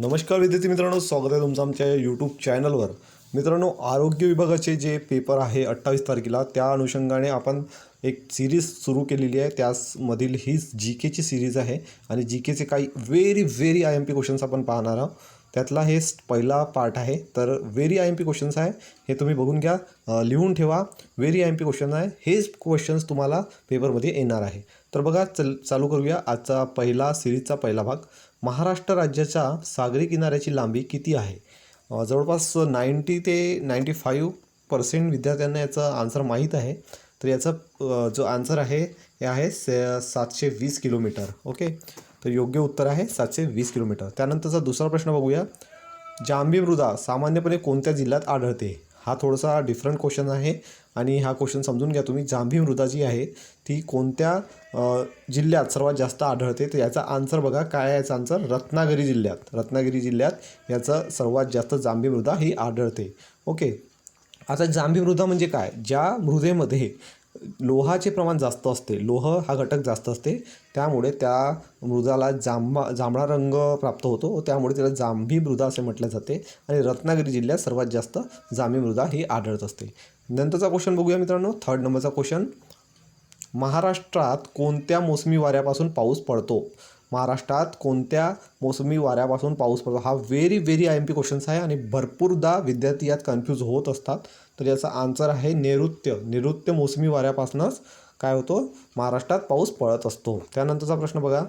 नमस्कार विद्यार्थी मित्रांनो स्वागत आहे तुमचं आमच्या यूट्यूब चॅनलवर मित्रांनो आरोग्य विभागाचे जे पेपर आहे अठ्ठावीस तारखेला त्या अनुषंगाने आपण एक सिरीज सुरू केलेली आहे. त्यामधील ही जी केची सिरीज आहे. आणि जी केचे काही very very I M P questions आपण पाहणार आहोत. त्यातला हे पहिला पार्ट आहे. तर very I M P questions आहे. हे तुम्ही बघून घ्या. लिहून ठेवा. Very I M P question आहे. हेच क्वेश्चन्स तुम्हाला पेपरमध्ये येणार आहे. तर बघा चल चालू करूया. आजचा पहिला सिरीजचा पहिला भाग. महाराष्ट्र राज्याच्या सागरी किनाऱ्याची लांबी किती आहे? जवळपास नाईंटी ते नाईंटी फाईव्ह पर्सेंट विद्यार्थ्यांना याचं आन्सर माहीत आहे. तर याचं जो आन्सर आहे हे आहे से सातशे वीस किलोमीटर. ओके तर योग्य उत्तर आहे सातशे वीस किलोमीटर. त्यानंतरचा दुसरा प्रश्न बघूया. जांभी मृदा सामान्यपणे कोणत्या जिल्ह्यात आढळते? हा थोडासा डिफरंट क्वेश्चन आहे आणि हा क्वेश्चन समजून घ्या तुम्ही. जांभी मृदा जी आहे ती कोणत्या जिल्ह्यात सर्वात जास्त आढळते? तर याचा आन्सर बघा. काय आहे याचा आन्सर रत्नागिरी जिल्ह्यात. रत्नागिरी जिल्ह्यात याचं सर्वात जास्त जांभी मृदा ही आढळते. ओके. आता जांभी मृदा म्हणजे काय? ज्या मृदेमध्ये लोहाचे प्रमाण जास्त असते. लोह हा घटक जास्त असते. त्यामुळे त्या मृदाला जांभा जांभळा रंग प्राप्त होतो. त्यामुळे त्याला जांभी मृदा असे म्हटले जाते. आणि रत्नागिरी जिल्ह्यात सर्वात जास्त जांभी मृदा ही आढळत असते. नंतरचा क्वेश्चन बघूया मित्रांनो. थर्ड नंबरचा क्वेश्चन महाराष्ट्रात कोणत्या मोसमी वाऱ्यापासून पाऊस पडतो? महाराष्ट्रात कोणत्या मोसमी वाऱ्यापासून पाऊस पडतो? हा very very I M P questions आहे आणि भरपूरदा विद्यार्थी यात कन्फ्यूज होत असतात. तर याचा आन्सर आहे नैऋत्य. नैऋत्य मोसमी वाऱ्यापासूनच काय होतो? महाराष्ट्रात पाऊस पडत असतो. त्यानंतरचा प्रश्न बघा.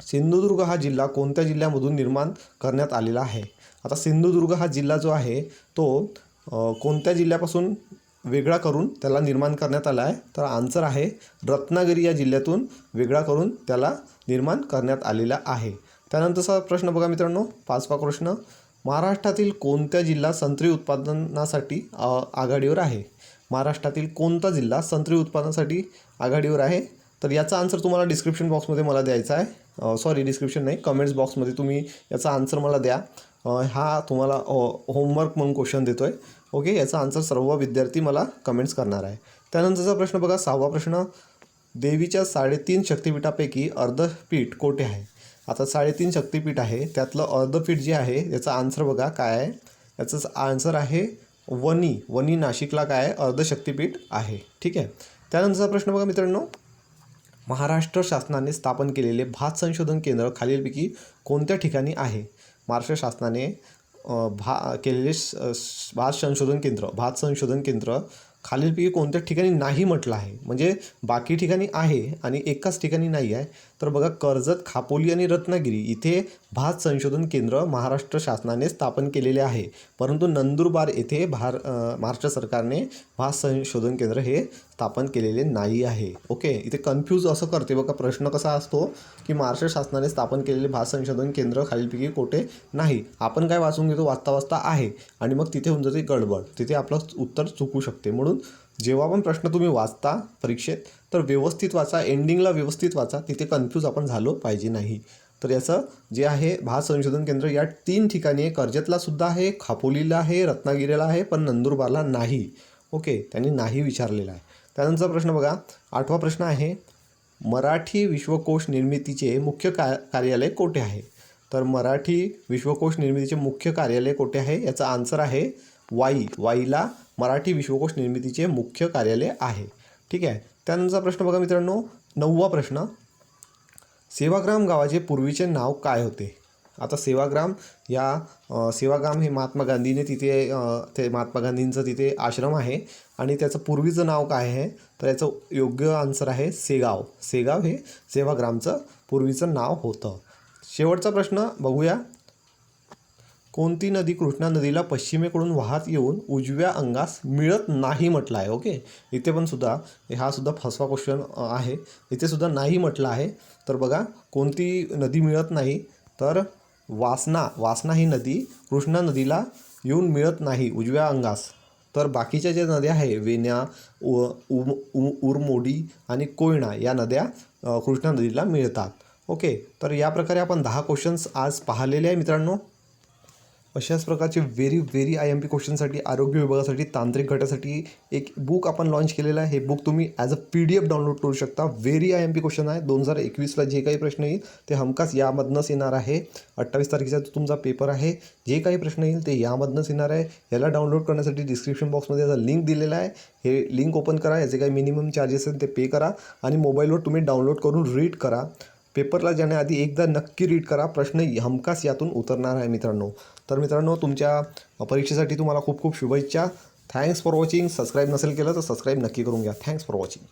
सिंधुदुर्ग हा जिल्हा कोणत्या जिल्ह्यामधून निर्माण करण्यात आलेला आहे? आता सिंधुदुर्ग हा जिल्हा जो आहे तो कोणत्या जिल्ह्यापासून वेगळा करून त्याला निर्माण करण्यात आला आहे? तर आन्सर आहे रत्नागिरी या जिल्ह्यातून वेगळा करून त्याला निर्माण करण्यात आलेला आहे. त्यानंतरचा प्रश्न बघा मित्रांनो. पाचवा प्रश्न. महाराष्ट्रातील कोणत्या जिल्हा संत्री उत्पादनासाठी आघाडीवर आहे? महाराष्ट्रातील कोणता जिल्हा संत्री उत्पादनासाठी आघाडीवर आहे? तर याचा आन्सर तुम्हाला डिस्क्रिप्शन बॉक्समध्ये मला द्यायचा आहे. सॉरी डिस्क्रिप्शन नाही कमेंट्स बॉक्समध्ये तुम्ही याचा आन्सर मला द्या. हा तुम्हाला होमवर्क म्हणून क्वेश्चन देतो आहे ओके याचा आन्सर सर्व विद्यार्थी मला कमेंट्स करणार आहे. त्यानंतरचा प्रश्न बघा सहावा प्रश्न. देवीच्या साडेतीन शक्तिपीठापैकी अर्धपीठ कोठे आहे? आता साडेतीन शक्तिपीठ आहे. त्यातलं अर्धपीठ जे आहे याचा आन्सर बघा काय आहे. याचं आन्सर आहे वनी. वनी नाशिकला काय आहे? अर्धशक्तिपीठ आहे. ठीक आहे? त्यानंतरचा प्रश्न बघा मित्रांनो. महाराष्ट्र शासनाने स्थापन केलेले भात संशोधन केंद्र खालीलपैकी कोणत्या ठिकाणी आहे? महाराष्ट्र शासनाने भा केलेले भात संशोधन केंद्र भात संशोधन केंद्र खालीलपैकी कोणत्या ठिकाणी नाही म्हटलं आहे? म्हणजे बाकी ठिकाणी आहे आणि एकाच ठिकाणी नाही आहे. तर बघा कर्जत खापोली आणि रत्नागिरी इथे भात संशोधन केंद्र महाराष्ट्र शासनाने स्थापन केलेले आहे. परंतु नंदुरबार येथे भार महाराष्ट्र सरकारने भात संशोधन केंद्र हे स्थापन केलेले नाही आहे. ओके? इथे कन्फ्यूज असं करते बघा प्रश्न कसा असतो की महाराष्ट्र शासनाने स्थापन केलेले भात संशोधन केंद्र खालीलपैकी कोठे नाही? आपण काय वाचून घेतो वाचता वाचता आहे. आणि मग तिथे होऊन जाते गडबड. तिथे आपलं उत्तर चुकू शकते. म्हणून जेव्हा पण प्रश्न तुम्ही वाचता परीक्षेत तर व्यवस्थित वाचा एंडिंगला व्यवस्थित वाचा. तिथे कन्फ्यूज आपण झालो पाहिजे नाही. तर याचं जे आहे भात संशोधन केंद्र या तीन ठिकाणी आहे. कर्जतला सुद्धा आहे खापोलीला आहे रत्नागिरीला आहे पण नंदुरबारला नाही. ओके त्यांनी नाही विचारलेला आहे. त्यानंतरचा प्रश्न बघा. आठवा प्रश्न आहे मराठी विश्वकोश निर्मितीचे मुख्य का कार्यालय कोठे आहे? तर मराठी विश्वकोश निर्मितीचे मुख्य कार्यालय कोठे आहे? याचा आन्सर आहे वाई. वाईला मराठी विश्वकोश निर्मितीचे मुख्य कार्यालय आहे. ठीक आहे? त्यानंतरचा प्रश्न बघा मित्रांनो. नववा प्रश्न. सेवाग्राम गावाचे पूर्वीचे नाव काय होते? आता सेवाग्राम या सेवाग्राम हे महात्मा गांधीने तिथे ते महात्मा गांधींचं तिथे आश्रम आहे आणि त्याचं पूर्वीचं नाव काय आहे? तर याचं योग्य आन्सर आहे सेगाव. सेगाव हे सेवाग्रामचं पूर्वीचं नाव होतं. शेवटचा प्रश्न बघूया. कोणती नदी कृष्णा नदीला पश्चिमेकडून वाहत येऊन उजव्या अंगास मिळत नाही म्हटलं आहे. ओके? इथे पण सुद्धा हा सुद्धा फसवा क्वेश्चन आहे. इथे सुद्धा नाही म्हटलं आहे. तर बघा कोणती नदी मिळत नाही तर वासना वासना ही नदी कृष्णा नदीला येऊन मिळत नाही उजव्या अंगास. तर बाकीच्या ज्या नद्या आहे वेण्या उ उम- उ उरमोडी आणि कोयना या नद्या कृष्णा नदीला मिळतात. ओके? तर या प्रकारे आपण दहा क्वेश्चन्स आज पाहिलेले आहे मित्रांनो. अशाच प्रकारचे very very I M P क्वेश्चनसाठी आरोग्य विभागासाठी तांत्रिक गटासाठी एक बुक आपण लॉन्च केलेलं आहे. हे बुक तुम्ही as a P D F download करू शकता. Very I M P question आहे. दोन हजार एकवीसला जे काही प्रश्न येईल ते हमखास यामधनंच येणार आहे. अठ्ठावीस तारखेचा तुमचा पेपर आहे जे काही प्रश्न येईल ते यामधनंच येणार आहे. याला डाउनलोड करण्यासाठी डिस्क्रिप्शन बॉक्समध्ये याचा लिंक दिलेला आहे. हे लिंक ओपन करा. याचे काही मिनिमम चार्जेस आहेत ते पे करा. आणि मोबाईलवर तुम्ही डाउनलोड करून रीड करा. पेपरला जाण्याआधी एकदा नक्की रीड करा. प्रश्न हमखास यातून उतरणार आहे मित्रांनो. तर मित्रांनो तुमच्या परीक्षेसाठी तुम्हाला खूप खूप शुभेच्छा. थँक्स फॉर वॉचिंग सबस्क्राईब नसेल केलं तर सबस्क्राईब नक्की करून घ्या. Thanks for watching